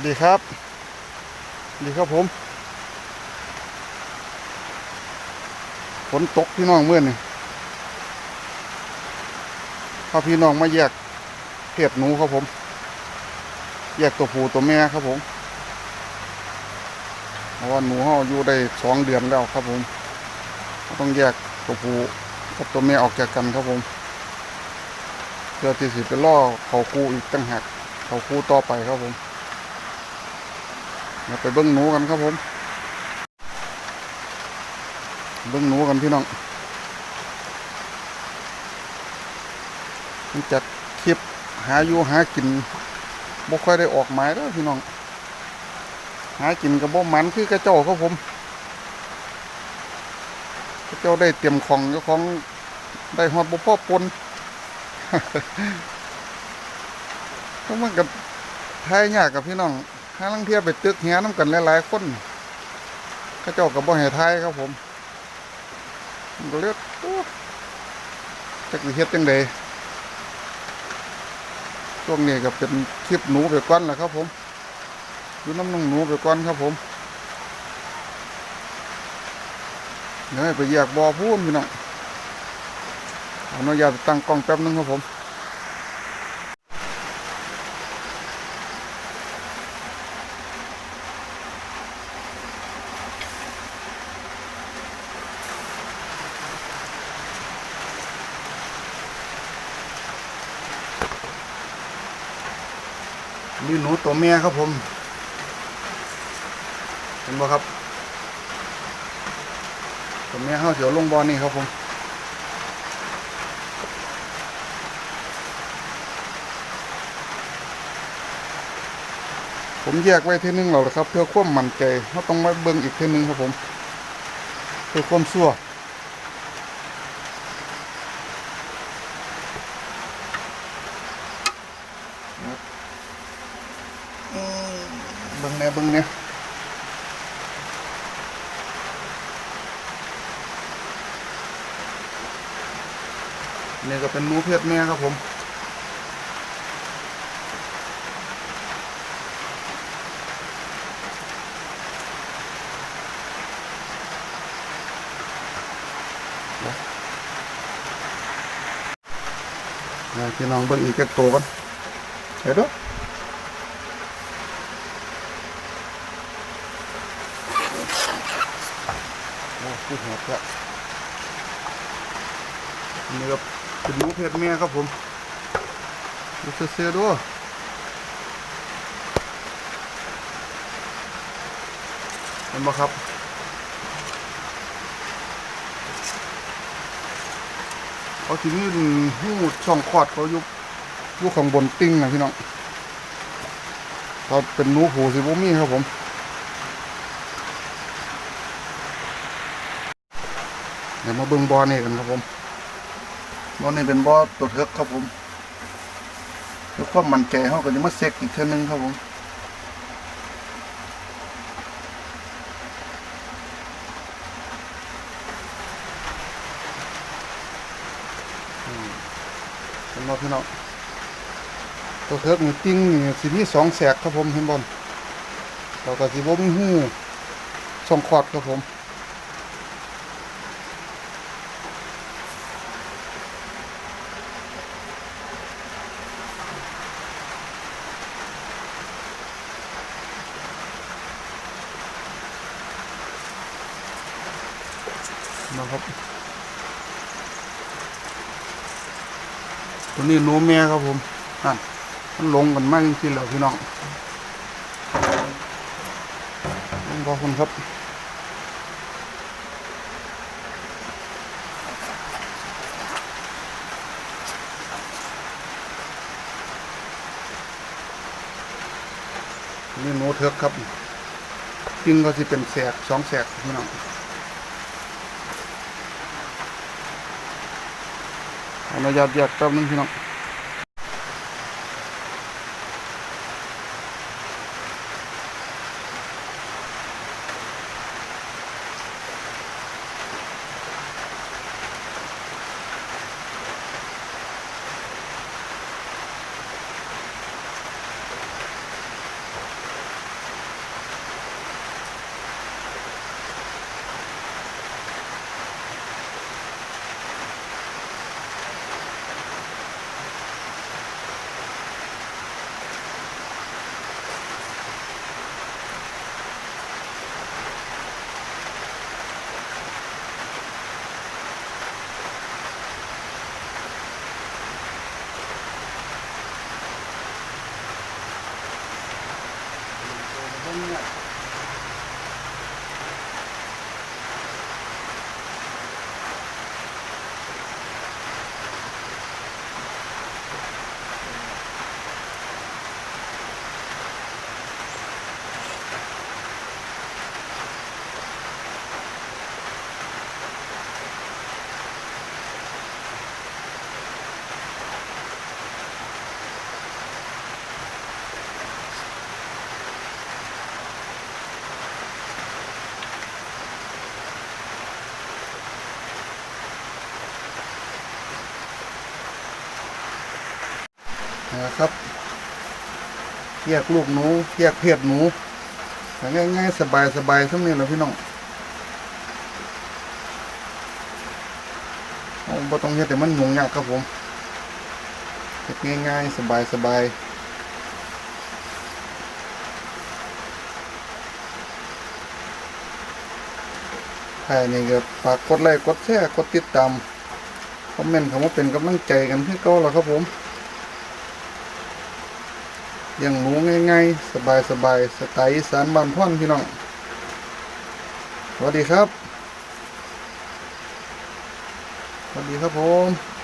วัสดีครับสวัสดีครับผม ฝนตกพี่น้องเมื่อนี่พาพี่น้องมาแยกเพศหนูครับผม แยกตัวผู้ตัวแม่ครับผมเพราะว่าหนูเขาอยู่ได้สองเดือนแล้วครับผมก็ต้องแยกตัวผู้กับตัวแม่ออกจากกันครับผมเพื่อที่สิไปล่อเขาคูอีกตั้งหากเขาคูต่อไปครับผม เราไปเบิ้งหนูกันครับผม เบิ้งหนูกันพี่น้องมันจัดคลิปหาอยู่หากินบ่ค่อยได้ออกหมายแล้วพี่น้อง หากินกับบ่หมันคือกระเจ้าครับผมกระเจ้าได้เตรียมของเจ้าของได้ฮอดบ่พ่อปนก็มันกับทายยากกับพี่น้อง ห้าลังเทียไปตึกเฮียน้ำกันหลายๆคนเข้าเจ้ากับบ่ให้ทยครับผมก็เลือกจักสิเฮ็ดจังใดช่วงนี้ก็เป็นคลิปหนูไปก่อนแหละครับผมอยู่น้ำนองหนูไปก่อนครับผมเดี๋ยวไปแยกบ่อพูนพี่น้องขออนุญาตตั้งกล้องแป๊บนึงครับผม นี่หนูตัวเมียครับผม เห็นบ่ครับตัวเมียเขาเสียวลงบอลนี่ครับผมผมแยกไว้ทีนึงแล้วครับ เพื่อความมั่นใจเขาต้องไว้เบิ่งอีกทีนึงครับผม เพื่อความสั่วเบิ่งเนี่ยนี่ก็เป็นหมูเพศแม่ครับผมพี่น้องเบิ่งอีกแค่ตัวกันเห็นด้วย โอ้พูดหัวแกะนี่ก็เป็นหมูเพศแม่ครับผมดูเสียๆด้วยเห็นไหมครับเขาทีนี้หูช่องคอดเขายู่อยู่ข้างบนติ้งนะพี่น้องเขาเป็นหนูผูสิบุมี่ครับผม ดี๋ยวมาเบิ่งบอนี่กันครับผมบอนี่เป็นบอตัวเทิกครับผมเพื่อความมั่นใจเขาก็จะมาเซ็กอีกเท่านึงครับผมเห็นบอพี่น้องตัวเทิกนี่ติ้งนี่สิมีสองแสกครับผมเห็นบอลเราก็สิบ่มหูช่องคลอดครับผม นะครับ ตัวนี้หนูแม่ครับผมนั่นมันลงกันมากจริงๆแล้วพี่น้องขอบคุณครับนี่หนูเถือกครับจริงก็จะเป็นแสกสองแสกพี่น้อง อนุญาตแยกแป๊บนึงพี่น้อง เนี่ แยกลูกหนู แยกเพศหนูง่ายๆ สบายๆทั้งนี้แหละพี่น้องเอาบ่ต้องเฮ็ดแต่มันยุ่งยากครับผมเฮ็ดง่ายๆ สบายใช่นี่ก็ฝากกดไลค์ กดแชร์ กดติดตาม คอมเมนต์คำว่าเป็นกำลังใจกันที่เก่าแล้วครับผม อย่างหมูง่ายๆ สบายๆสไตล์อีสานบ้านพ่อนพี่น้อง สวัสดีครับ สวัสดีครับผม